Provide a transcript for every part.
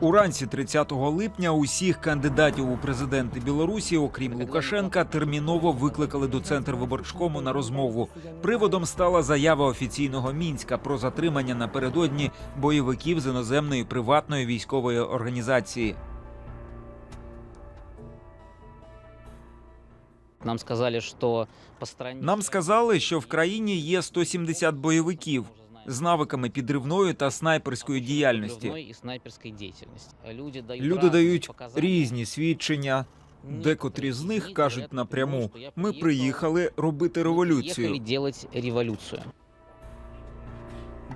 Уранці 30 липня усіх кандидатів у президенти Білорусі, окрім Лукашенка, терміново викликали до центру виборчкому на розмову. Приводом стала заява офіційного мінська про затримання напередодні бойовиків з іноземної приватної військової організації. Нам сказали, что по. Нам сказали, що в країні є 170 бойовиків з навиками підривної та снайперської діяльності. Люди дают, Люди дають різні свідчення. Декотрі з них кажуть напряму: ми приїхали робити революцію.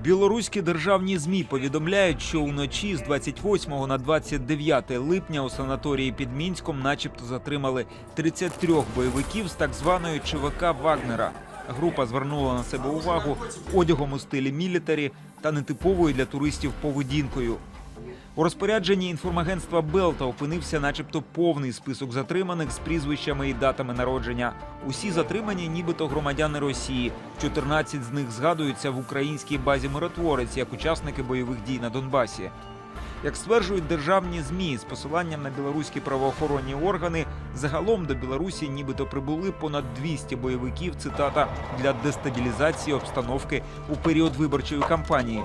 Білоруські державні змі повідомляють, що уночі з 28 на 29 липня у санаторії під Мінськом, начебто, затримали 33 бойовиків з так званої ЧВК Вагнера. Група звернула на себе увагу одягом у стилі мілітарі та нетиповою для туристів поведінкою. У розпорядженні інформагентства Белта опинився, начебто, повний список затриманих з прізвищами і датами народження. Усі затримані, нібито громадяни Росії. 14 з них згадуються в українській базі миротворець як учасники бойових дій на Донбасі. Як стверджують державні змі з посиланням на білоруські правоохоронні органи, загалом до Білорусі нібито прибули понад 200 бойовиків. Цитата для дестабілізації обстановки у період виборчої кампанії.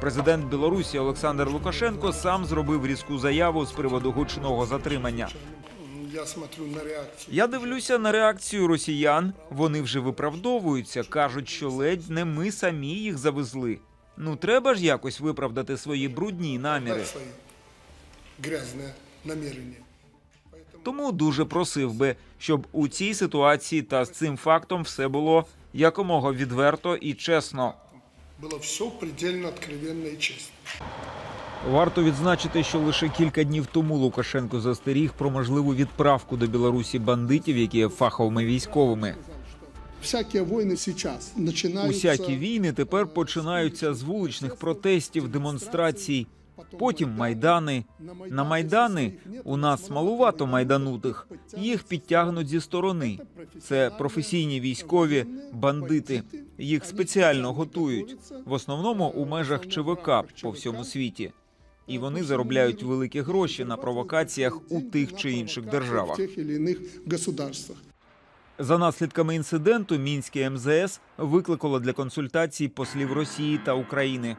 Президент Білорусі Олександр Лукашенко сам зробив різку заяву з приводу гучного затримання. Я дивлюся на реакцію росіян. Вони вже виправдовуються, кажуть, що ледь не ми самі їх завезли. Ну треба ж якось виправдати свої брудні наміри. Грязные намерения. Тому дуже просив би, щоб у цій ситуації та з цим фактом все було якомога відверто і чесно. Было все предельно откровенно и честно. Варто відзначити, що лише кілька днів тому Лукашенко застеріг про можливу відправку до Білорусі бандитів, які є фаховими військовими. Всякие войны сейчас начинаются... Усякі війни тепер починаються з вуличних протестів, демонстрацій. Потім майдани. На майдани у нас малувато майданутих. Їх підтягнуть зі сторони. Це професійні військові бандити. Їх спеціально готують в основному у межах ЧВК по всьому світі. І вони заробляють великі гроші на провокаціях у тих чи інших державах. За наслідками інциденту мінське МЗС викликало для консультацій послів Росії та України.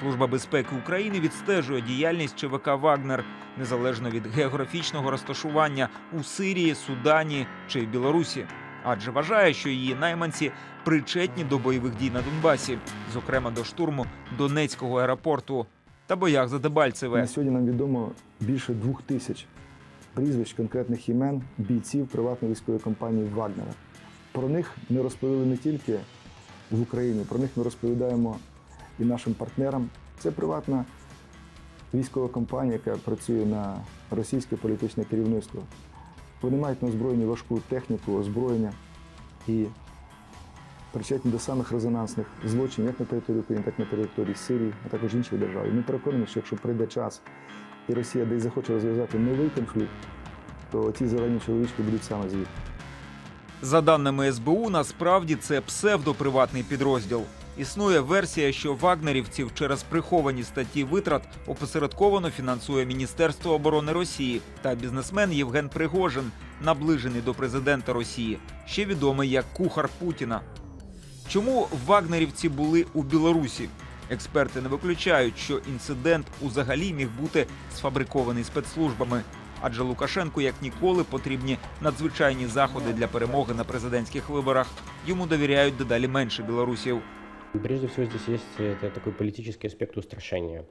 Служба безпеки України відстежує діяльність ЧВК Вагнер незалежно від географічного розташування у Сирії, Судані чи Білорусі, адже вважає, що її найманці причетні до бойових дій на Донбасі, зокрема до штурму Донецького аеропорту та боях за Дебальцеве. На сьогодні нам відомо більше двох тисяч прізвищ конкретних імен бійців приватної військової компанії Вагнера. Про них ми розповіли не тільки в Україні, про них ми розповідаємо і нашим партнерам. Це приватна військова компанія, яка працює на російське політичне керівництво. Вони мають на озброєнні важку техніку, озброєння і причетні до самих резонансних злочинів як на території України, так і на території Сирії, а також інших держав. І ми переконані, що якщо прийде час і Росія десь захоче розв'язати новий конфлікт, то ці зелені чоловічки будуть саме звідти. За даними СБУ, насправді це псевдоприватний підрозділ. Існує версія, що вагнерівців через приховані статті витрат опосередковано фінансує Міністерство оборони Росії та бізнесмен Євген Пригожин, наближений до президента Росії, ще відомий як кухар Путіна. Чому вагнерівці були у Білорусі? Експерти не виключають, що інцидент узагалі міг бути сфабрикований спецслужбами. Адже Лукашенку як ніколи потрібні надзвичайні заходи для перемоги на президентських виборах. Йому довіряють дедалі менше білорусів. Прежде всего здесь есть это такой политический аспект устрашения.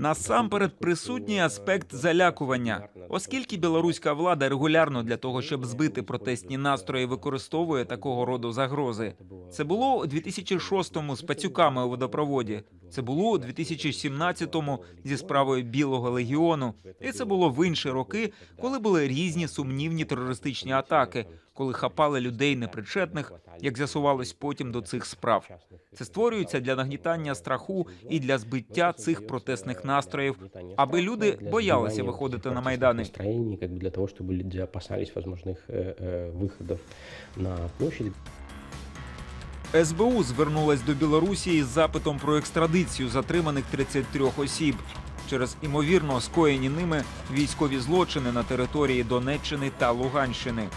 Насамперед присутній аспект залякування, оскільки білоруська влада регулярно для того, щоб збити протестні настрої, використовує такого роду загрози. Це було у 2006-му з пацюками у водопроводі. Це було у 2017-му зі справою Білого легіону. І це було в інші роки, коли були різні сумнівні терористичні атаки, коли хапали людей непричетних, як з'ясувалось потім до цих справ. Це створюється для нагнітання страху і для збиття цих протестних настроїв, аби люди боялися виходити на майдани. Настроений, как бы для того, чтобы люди опасались возможных э, э, выходов на площадь. СБУ звернулась до Білорусі із запитом про екстрадицію затриманих 33 осіб. через імовірно скоєні ними військові злочини на території Донеччини та Луганщини.